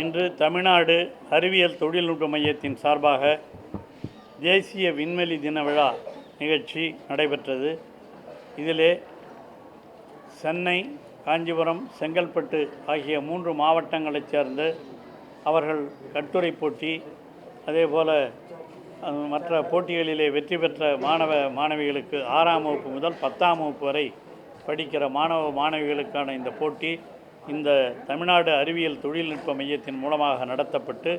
இன்று தமிழ்நாடு அறிவியல் தொழில்நுட்ப மையத்தின் சார்பாக தேசிய விண்வெளி தின விழா நிகழ்ச்சி நடைபெற்றது. இதிலே சென்னை காஞ்சிபுரம் செங்கல்பட்டு ஆகிய மூன்று மாவட்டங்களைச் சேர்ந்த அவர்கள் கட்டுரை போட்டி அதேபோல் மற்ற போட்டிகளிலே வெற்றி பெற்ற மாணவ மாணவிகளுக்கு ஆறாம் வகுப்பு முதல் பத்தாம் வகுப்பு வரை படிக்கிற மாணவ மாணவிகளுக்கான இந்த போட்டி இந்த தமிழ்நாடு அறிவியல் தொழில்நுட்ப மையத்தின் மூலமாக நடத்தப்பட்டு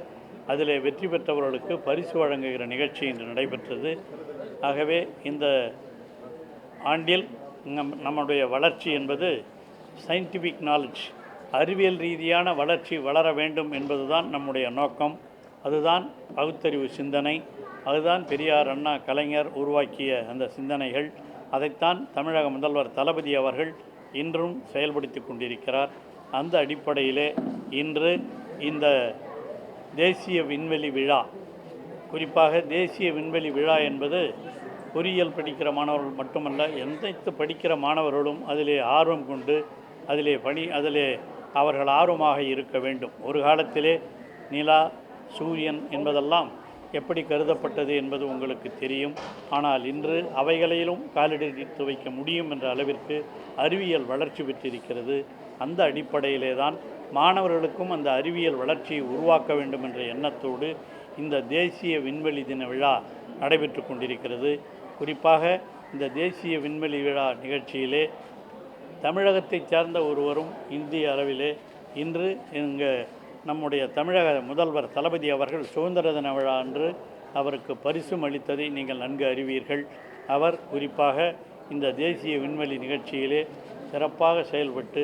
அதிலே வெற்றி பெற்றவர்களுக்கு பரிசு வழங்குகிற நிகழ்ச்சி இன்று நடைபெற்றது. ஆகவே இந்த ஆண்டில் நம் நம்முடைய வளர்ச்சி என்பது சயின்டிஃபிக் நாலேஜ் அறிவியல் ரீதியான வளர்ச்சி வளர வேண்டும் என்பதுதான் நம்முடைய நோக்கம். அதுதான் பகுத்தறிவு சிந்தனை அதுதான் பெரியார் அண்ணா கலைஞர் உருவாக்கிய அந்த சிந்தனைகள். அதைத்தான் தமிழக முதல்வர் தளபதி அவர்கள் இன்றும் செயல்படுத்தி கொண்டிருக்கிறார். அந்த அடிப்படையிலே இன்று இந்த தேசிய விண்வெளி விழா குறிப்பாக தேசிய விண்வெளி விழா என்பது பொறியியல் படிக்கிற மாணவர்கள் மட்டுமல்ல எந்த படிக்கிற மாணவர்களும் அதிலே ஆர்வம் கொண்டு அதிலே பணி அதிலே அவர்கள் ஆர்வமாக இருக்க வேண்டும். ஒரு காலத்திலே நிலா சூரியன் என்பதெல்லாம் எப்படி கருதப்பட்டது என்பது உங்களுக்கு தெரியும். ஆனால் இன்று அவைகளிலும் காலெடுத்து வைக்க முடியும் என்ற அளவிற்கு அறிவியல் வளர்ச்சி பெற்றிருக்கிறது. அந்த அடிப்படையிலே தான் மாணவர்களுக்கும் அந்த அறிவியல் வளர்ச்சியை உருவாக்க வேண்டும் என்ற எண்ணத்தோடு இந்த தேசிய விண்வெளி தின விழா நடைபெற்று கொண்டிருக்கிறது. குறிப்பாக இந்த தேசிய விண்வெளி விழா நிகழ்ச்சியிலே தமிழகத்தைச் சேர்ந்த ஒருவரும் இந்திய அளவிலே இன்று எங்கள் நம்முடைய தமிழக முதல்வர் தளபதி அவர்கள் சுதந்திர தின விழா அன்று அவருக்கு பரிசும் அளித்ததை நீங்கள் நன்கு அறிவீர்கள். அவர் குறிப்பாக இந்த தேசிய விண்வெளி நிகழ்ச்சியிலே சிறப்பாக செயல்பட்டு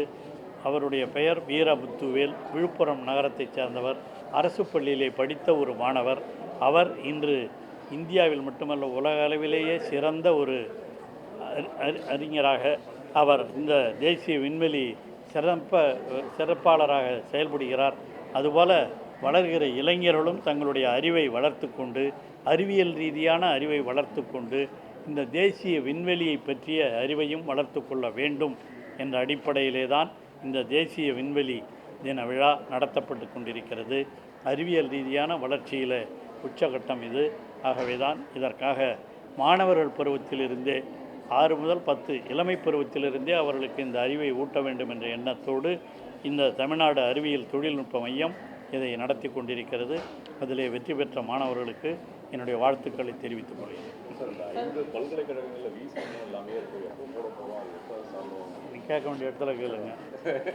அவருடைய பெயர் வீரமுத்துவேல் விழுப்புரம் நகரத்தைச் சேர்ந்தவர் அரசு பள்ளியிலே படித்த ஒரு மாணவர். அவர் இன்று இந்தியாவில் மட்டுமல்ல உலக அளவிலேயே சிறந்த ஒரு அறி- அறி- அறிஞராக அவர் இந்த தேசிய விண்வெளி சிறப்ப சிறப்பாளராக செயல்படுகிறார். அதுபோல வளர்கிற இளைஞர்களும் தங்களுடைய அறிவை வளர்த்து கொண்டு அறிவியல் ரீதியான அறிவை வளர்த்து கொண்டு இந்த தேசிய விண்வெளியை பற்றிய அறிவையும் வளர்த்து கொள்ள வேண்டும் என்ற அடிப்படையிலே தான் இந்த தேசிய விண்வெளி தின விழா நடத்தப்பட்டு கொண்டிருக்கிறது. அறிவியல் ரீதியான வளர்ச்சியில் உச்சகட்டம் இது. ஆகவே தான் இதற்காக மாணவர்கள் பருவத்திலிருந்தே ஆறு முதல் பத்து இளமை பருவத்திலிருந்தே அவர்களுக்கு இந்த அறிவை ஊட்ட வேண்டும் என்ற எண்ணத்தோடு இந்த தமிழ்நாடு அறிவியல் தொழில்நுட்ப மையம் இதை நடத்தி கொண்டிருக்கிறது. அதிலே வெற்றி பெற்ற மாணவர்களுக்கு என்னுடைய வாழ்த்துக்களை தெரிவித்துக் கொள்கிறேன். கேட்க வேண்டிய இடத்துல கேளுங்க.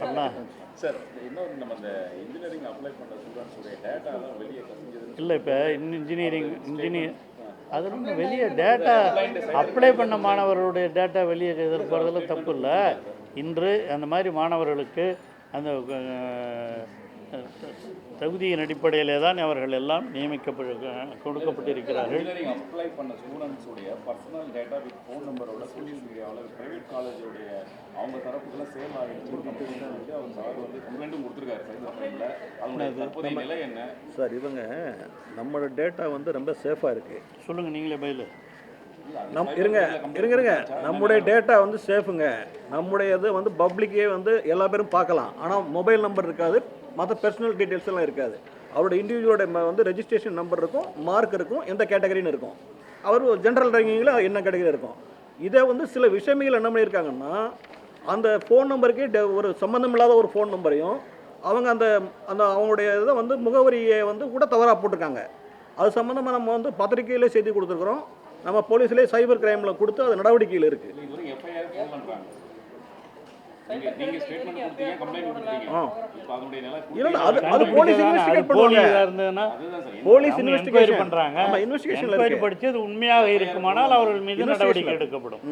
பண்ணலாம் சார் இன்னொரு நம்ம இந்த இன்ஜினியரிங் அப்ளை பண்ண ஸ்டூடெண்ட்ஸுடைய டேட்டாலாம் வெளியே கசிஞ்சதுன்னு இல்லை இப்போ இன்ஜினியரிங் இன்ஜினியர் அது ரொம்ப வெளியே டேட்டா அப்ளை பண்ண மாணவர்களுடைய டேட்டா வெளியே எதிர்பார்க்கறதுல தப்பு இல்லை. இன்று அந்த மாதிரி மாணவர்களுக்கு அந்த தகுதியின் அடிப்படையிலே தான் அவர்கள் எல்லாம் நியமிக்கப்பட்டு கொடுக்கப்பட்டிருக்கிறார்கள். அப்ளை பண்ண ஸ்டூடெண்ட்ஸுடைய பர்சனல் டேட்டா வித் ஃபோன் நம்பரோட சோஷியல் மீடியாவில் ப்ரைவேட் காலேஜோடைய அவங்க தரப்புக்கெல்லாம் சேல் ஆகிடுச்சு கம்ப்ளைண்ட் வந்து அவர் சார் வந்து கம்ப்ளைண்ட்டும் கொடுத்துருக்காரு கிரைமில் அதனுடைய தற்போதைய நிலை என்ன? சார் இவங்க நம்மளோட டேட்டா வந்து ரொம்ப சேஃபாக இருக்குது சொல்லுங்கள் நீங்களே பயிலு நம் இருங்க இருங்க இருங்க. நம்முடைய டேட்டா வந்து சேஃபுங்க நம்முடைய இது வந்து பப்ளிக்கே வந்து எல்லா பேரும் பார்க்கலாம். ஆனால் மொபைல் நம்பர் இருக்காது மற்ற பர்சனல் டீட்டெயில்ஸ் எல்லாம் இருக்காது. அவரோட இண்டிவிஜுவலோட வந்து ரெஜிஸ்ட்ரேஷன் நம்பர் இருக்கும் மார்க் இருக்கும் எந்த கேட்டகரின்னு இருக்கும். அவர் ஜென்ரல் ரேங்கிங்கில் என்ன கேட்டகரி இருக்கும். இதை வந்து சில விஷயமிகள் என்ன பண்ணியிருக்காங்கன்னா அந்த ஃபோன் நம்பருக்கே ஒரு சம்மந்தம் இல்லாத ஒரு ஃபோன் நம்பரையும் அவங்க அந்த அந்த அவங்களுடைய இதை வந்து முகவரியை வந்து கூட தவறாக போட்டிருக்காங்க. அது சம்மந்தமாக நம்ம வந்து பத்திரிகையிலே செய்தி கொடுத்துருக்குறோம். நம்ம போலீஸ்லேயே சைபர் கிரைமில் கொடுத்து அது நடவடிக்கையில் இருக்குது உண்மையாக இருக்குமானால் அவர்கள் மீது நடவடிக்கை எடுக்கப்படும்.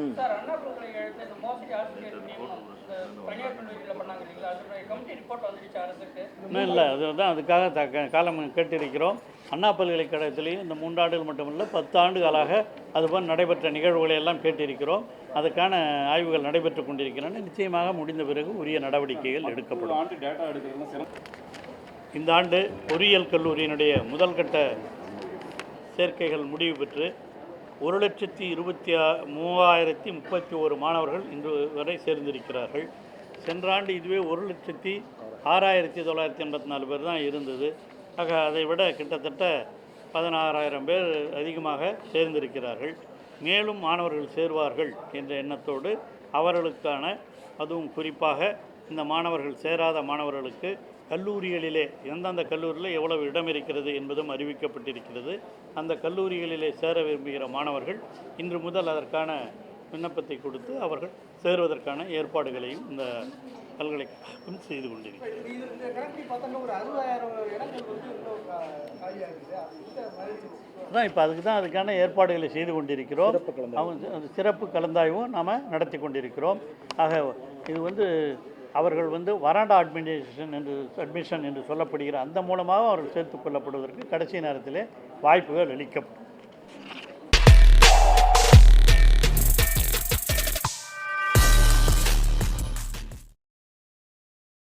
இன்னும் இல்லை அதுதான் அதுக்காக தக்க காலம் கேட்டிருக்கிறோம். அண்ணா பல்கலைக்கழகத்திலேயும் இந்த மூன்றாண்டுகள் மட்டுமல்ல பத்து ஆண்டுகளாக அதுபோல் நடைபெற்ற நிகழ்வுகளை எல்லாம் கேட்டிருக்கிறோம். அதுக்கான ஆய்வுகள் நடைபெற்று கொண்டிருக்கின்றன. நிச்சயமாக முடிந்த பிறகு உரிய நடவடிக்கைகள் எடுக்கப்படும். இந்த ஆண்டு பொறியியல் கல்லூரியினுடைய முதல் கட்ட சேர்க்கைகள் முடிவு பெற்று ஒரு லட்சத்தி இருபத்தி ஆ- மூவாயிரத்தி முப்பத்தி ஒரு மாணவர்கள் இன்று வரை சேர்ந்திருக்கிறார்கள். சென்ற ஆண்டு இதுவே ஒரு லட்சத்தி ஆறாயிரத்தி தொள்ளாயிரத்தி எண்பத்தி நாலு பேர் தான் இருந்தது. ஆக அதை விட கிட்டத்தட்ட பதினாறாயிரம் பேர் அதிகமாக சேர்ந்திருக்கிறார்கள். மேலும் மாணவர்கள் சேர்வார்கள் என்ற எண்ணத்தோடு அவர்களுக்கான அதுவும் குறிப்பாக இந்த மாணவர்கள் சேராத மாணவர்களுக்கு கல்லூரிகளிலே எந்தெந்த கல்லூரியில் எவ்வளவு இடம் இருக்கிறது என்பதும் அறிவிக்கப்பட்டிருக்கிறது. அந்த கல்லூரிகளிலே சேர விரும்புகிற மாணவர்கள் இன்று முதல் அதற்கான விண்ணப்பத்தை கொடுத்து அவர்கள் சேருவதற்கான ஏற்பாடுகளையும் இந்த பல்கலைக்கழகம் செய்து கொண்டிருக்கிறது. இது இந்த கணக்கு பார்த்தோம்னா ஒரு அறுபதாயிரம் இடங்கள் வந்து இன்னும் கா- காலியா இருக்குது அது இந்த மாதிரி அதான் இப்போ அதுக்கு தான் அதுக்கான ஏற்பாடுகளை செய்து கொண்டிருக்கிறோம். அவங்க அந்த சிறப்பு கலந்தாய்வும் நாம் நடத்தி கொண்டிருக்கிறோம். ஆக இது வந்து அவர்கள் வந்து வராண்டா அட்மினிஸ்ட்ரேஷன் என்று அட்மிஷன் என்று சொல்லப்படுகிற அந்த மூலமாக அவர்கள் சேர்த்துக் கொள்ளப்படுவதற்கு கடைசி நேரத்திலே வாய்ப்புகள் அளிக்கப்படும்.